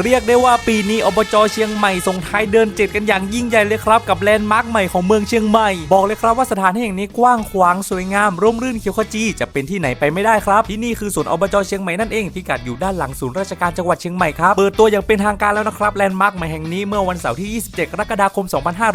เรียกได้ว่าปีนี้อบจเชียงใหม่ส่งท้ายเดินเจ็ดกันอย่างยิ่งใหญ่เลยครับ กับแลนด์มาร์คใหม่ของเมืองเชียงใหม่ บอกเลยครับว่าสถานที่แห่งนี้กว้างขวางสวยงามร่มรื่นเขียวขจีจะเป็นที่ไหนไปไม่ได้ครับ ที่นี่คือสวนอบจเชียงใหม่นั่นเองพิกัดอยู่ด้านหลังศูนย์ราชการจังหวัดเชียงใหม่ครับเปิดตัวอย่างเป็นทางการแล้วนะครับแลนด์มาร์คใหม่แห่งนี้เมื่อวันเสาร์ที่ 27 กรกฎาคม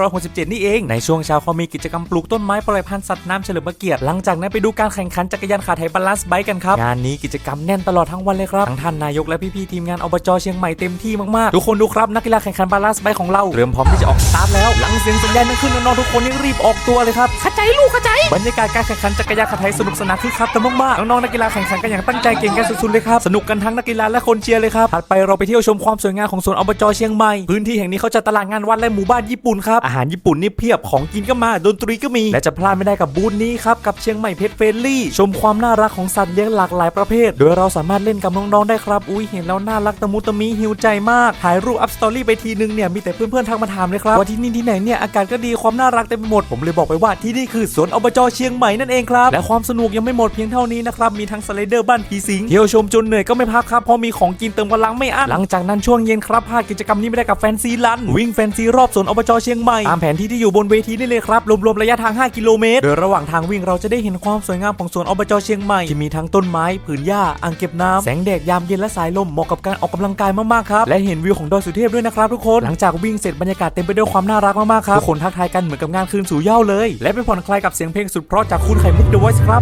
2567 นี่เองในช่วงเช้าเขามีกิจกรรมปลูกต้นไม้ปล่อยพันธุ์สัตว์น้ำเฉลิมพระเกียรติหลังจากนั้นไปดูการแข่งขันจักรยานขาไทยบาลานซ์ไบค์กันครับงานนี้กิจกรรมแน่นตลอดทั้งวันเลยครับทั้งท่านนายกและพี่ๆทีมงานอบจเชียงใหม่เต็มที่มากๆ ทุกคนดูครับนักกีฬาแข่งขันบาลานซ์ไบค์ของเราเริ่มพร้อมที่จะออกสตาร์ทแล้ว หลังเสียงสัญญาณนั้นขึ้นน้องๆทุกคนนี่รีบออกตัวเลยครับเข้าใจลูกเข้าใจบรรยากาศการแข่งขันจักรยานขาไทยสนุกสนานคึกคักกันมากๆน้องๆนักกีฬาแข่งขันกันอย่างตั้งใจเก่งกันสุดๆเลยครับสนุกกันทั้งนักกีฬาและคนเชียร์เลยครับถัดไปเราไปเที่ยวชมความสวยงามของสวนอบจเชียงใหม่พื้นที่แห่งนี้เขาจัดตลาดงานวัดและหมู่บ้านญี่ปุ่นครับอาหารญี่ปุ่นนี่เพียบของกินก็มาดนตรีก็มี และจะพลาดไม่ได้กับบูธนี้ครับกับเชียงใหม่เพชรเฟรนลี่ชมความน่ารักของสัตว์เลี้ยงหลากหลายประเภท โดยเราสามารถเล่นกับน้องๆได้ครับอุ้ยเห็นแล้วน่ารักตะมุตะมิหิวใจมากถ่ายรูปอัพสตอรี่ไปทีนึงเนี่ยมีแต่เพื่อนๆทักมาถามเลยครับว่าที่นี่ที่ไหนเนี่ยอากาศก็ดีความน่ารักเต็มไปหมดผมเลยบอกไปว่าที่นี่คือสวนอบจเชียงใหม่นั่นเองครับและความสนุกยังไม่หมดเพียงเท่านี้นะครับมีทั้งสไลเดอร์บ้านผีสิงเที่ยวชมจนเหนื่อยก็ไม่พักครับพราะมีของกินเติมกำลังไม่อั้นหลังจากนั้นช่วงเย็นครับพลาดกิจกรรมนี้ไม่ได้กับแฟนซีลันวิ่งแฟนซีรอบสวนอบจเชียงใหม่ตามแผนที่ที่อยู่บนเวทีนี่เลยครับรวมๆระยะทาง 5 กิโลเมตรโดยระหว่างทางวิ่งเราจะได้เห็นความสวยงามของสวนอบจเชียงใหม่ที่มีทั้งต้นไม้ผืนหญ้าอ่างเก็บน้ำแสงแดดยามเย็นและสายลมเหมาะกับการออกกำลังกายมากๆครับและเห็นวิวของดอยสุเทพด้วยนะครับทุกคนหลังจากวิ่งเสร็จบรรยากาศเต็มไปด้วยความน่ารักมากๆครับทุกคนทักทายกันเหมือนกับงานคืนสู่เหย้าเลย และไปผ่อนคลายกับเสียงเพลงสุดเพราะจากคุณไข่มุก The Voice ครับ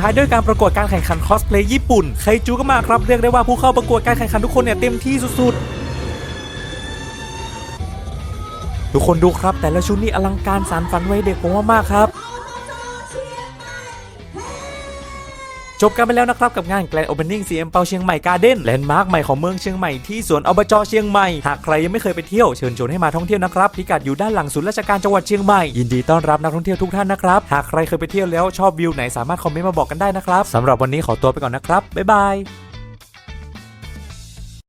ท้ายด้วยการประกวดการแข่งขันคอสเพลย์ญี่ปุ่นใครจูก็มาครับเรียกได้ว่าผู้เข้าประกวดการแข่งขันทุกคนเนี่ยเต็มที่สุดๆ ทุกคนดูครับแต่ละชุดนี่อลังการสารฝันไว้เด็กผมว่ามากครับ จบกันไปแล้วนะครับกับงานแกลนโอเ n นนิ่งซีเอ็มเปาเชียงใหม่การ์เด้นแลนด์มาร์คใหม่ของเมืองเชียงใหม่ที่สวนอบจเชียงใหม่ หากใครยังไม่เคยไปเที่ยวเชิญชวนให้มาท่องเที่ยวนะครับ พิกัดอยู่ด้านหลังศูนย์ราชการจังหวัดเชียงใหม่ยินดีต้อนรับนักท่องเที่ยวทุกท่านนะครับ หากใครเคยไปเที่ยวแล้วชอบวิวไหนสามารถคอมเมนต์มาบอกกันได้นะครับสำหรับวันนี้ขอตัวไปก่อนนะครับบ๊ายบาย